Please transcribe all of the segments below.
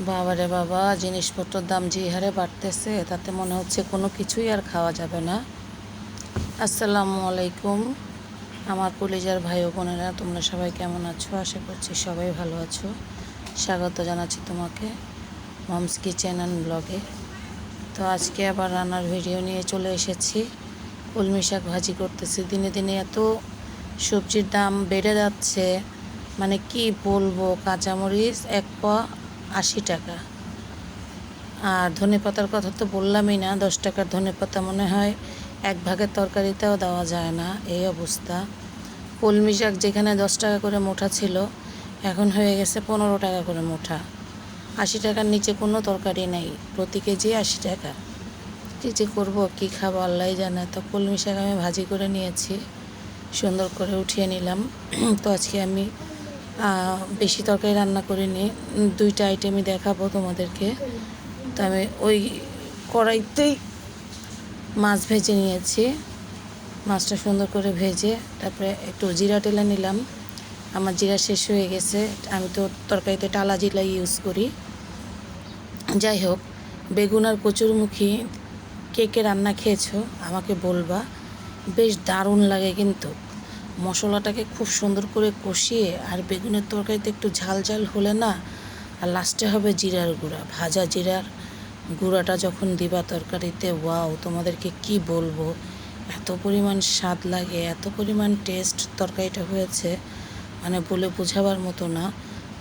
বাবারে বাবা, জিনিসপত্রের দাম যে হারে বাড়তেছে, তাতে মনে হচ্ছে কোনো কিছুই আর খাওয়া যাবে না। আসসালামু আলাইকুম। আমার কলিজার ভাই ও বোনেরা, তোমরা সবাই কেমন আছো? আশা করছি সবাই ভালো আছো। স্বাগত জানাচ্ছি তোমাকে মমস কিচেন অ্যান্ড ব্লগে। তো আজকে আবার রান্নার ভিডিও নিয়ে চলে এসেছি। কলমি শাক ভাজি করতেছি। দিনে দিনে এত সবজির দাম বেড়ে যাচ্ছে। মানে কি বলব, কাঁচামরিচ এক পা আশি টাকা। আর ধনে পাতার কথা তো বললামই না, দশ টাকার ধনে পাতা মনে হয় এক ভাগের তরকারিতেও দেওয়া যায় না, এই অবস্থা। কলমি শাক যেখানে দশ টাকা করে মোটা ছিল, এখন হয়ে গেছে পনেরো টাকা করে মোটা। আশি টাকার নিচে কোনো তরকারি নেই, প্রতি কেজি আশি টাকা। কী যে করব, কী খাব আল্লাহ জানে। তো কলমি শাক আমি ভাজি করে নিয়েছি, সুন্দর করে উঠিয়ে নিলাম। তো আজকে আমি বেশি তরকারি রান্না করিনি। উম, দুইটা আইটেমই দেখাবো তোমাদেরকে। তো আমি ওই কড়াইতেই মাছ ভেজে নিয়েছি। মাছটা সুন্দর করে ভেজে তারপরে একটু জিরা টেলে নিলাম। আমার জিরা শেষ হয়ে গেছে। আমি তো তরকারিতে টালা জিরা ইউজ করি। যাই হোক বেগুন আর কচুরমুখী কে কে রান্না খেয়েছো আমাকে বলবা। বেশ দারুণ লাগে কিন্তু। মশলাটাকে খুব সুন্দর করে কষিয়ে আর বেগুনের তরকারিতে একটু ঝাল ঝাল হলে না, আর লাস্টে হবে জিরার গুঁড়া, ভাজা জিরার গুঁড়াটা যখন দিবা তরকারিতে, ওয়াও, তোমাদেরকে কি বলব? এত পরিমাণ স্বাদ লাগে, এত পরিমাণ টেস্ট তরকারিটা হয়েছে মানে বলে বোঝাবার মতো না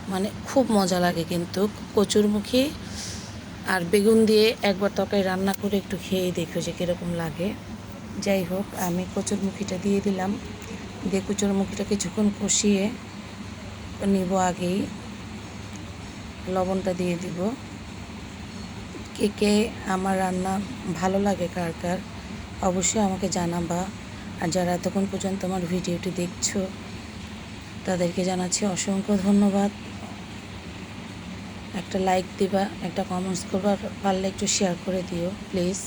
মানে খুব মজা লাগে কিন্তু। কচুরমুখী আর বেগুন দিয়ে একবার তরকারি রান্না করে একটু খেয়ে দেখো যে কীরকম লাগে। যাই হোক, আমি কচুরমুখীটা দিয়ে দিলাম। দিয়ে কচুরমুখীটা কিছুক্ষণ কষিয়ে নিব আগেই, লবণটা দিয়ে দিব। কে কে আমার রান্না ভালো লাগে, কার কার, অবশ্যই আমাকে জানাবা। আর যারা এতক্ষণ পর্যন্ত আমার ভিডিওটি দেখছ, তাদেরকে জানাচ্ছি অসংখ্য ধন্যবাদ। একটা লাইক দিবা, একটা কমেন্টস করবা, পারলে একটু শেয়ার করে দিও প্লিজ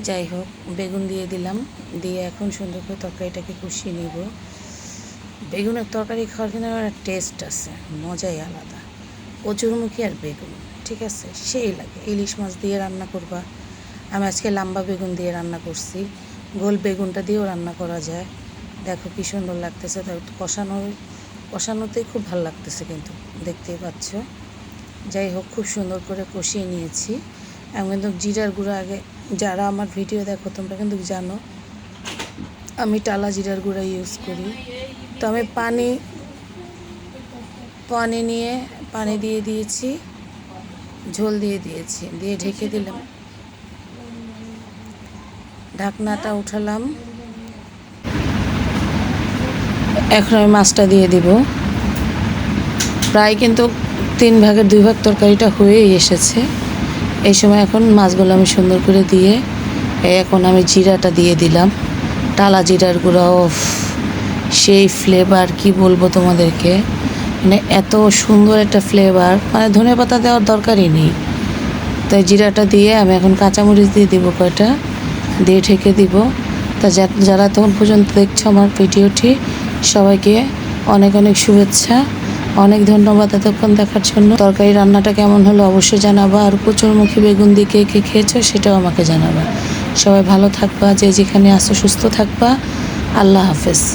যাই হোক, বেগুন দিয়ে দিলাম। দিয়ে এখন সুন্দর করে তরকারিটাকে কষিয়ে নিব। বেগুনের তরকারি খাওয়ার কিন্তু একটা টেস্ট আছে, মজাই আলাদা। কচুরমুখী আর বেগুন, ঠিক আছে? সেই লাগে। ইলিশ মাছ দিয়ে রান্না করবা। আমি আজকে লম্বা বেগুন দিয়ে রান্না করছি। গোল বেগুনটা দিয়েও রান্না করা যায়। দেখো কি সুন্দর লাগতেছে। তার কষানো কষানোতেই খুব ভালো লাগতেছে কিন্তু, দেখতেই পাচ্ছ? যাই হোক, খুব সুন্দর করে কষিয়ে নিয়েছি। আমি কিন্তু জিরার গুঁড়ো আগে। যারা আমার ভিডিও দেখো, তোমরা কিন্তু জানো, আমি টালা জিরার গুঁড়া ইউজ করি। তো আমি পানি পানি নিয়ে পানি দিয়ে দিয়েছি, ঝোল দিয়ে দিয়েছি, দিয়ে ঢেকে দিলাম। ঢাকনাটা উঠালাম। এখন আমি মাছটা দিয়ে দিব। প্রায় কিন্তু তিন ভাগের দুই ভাগ তরকারিটা হয়েই এসেছে। এই সময় এখন মাছগুলো আমি সুন্দর করে দিয়ে এখন আমি জিরাটা দিয়ে দিলাম। টালা জিরার গুঁড়ো সেই ফ্লেভার কি বলব তোমাদেরকে? মানে এত সুন্দর একটা ফ্লেভার মানে ধনে পাতা দেওয়ার দরকারই নেই। তাই জিরাটা দিয়ে আমি এখন কাঁচামরিচ দিয়ে দিব কয়টা, দিয়ে ঢেকে দিব। তা যারা তখন পর্যন্ত দেখছ আমার ভিডিওটি, সবাইকে অনেক অনেক শুভেচ্ছা। অনেক ধন্যবাদ এতক্ষণ দেখার জন্য। তরকারি রান্নাটা কেমন হলো অবশ্যই জানাবা। আর কচুরমুখী বেগুন দিয়ে কে কে খেয়েছো সেটাও আমাকে জানাবা। সবাই ভালো থাকবা, যে যেখানে আসো সুস্থ থাকবা। আল্লাহ হাফেজ।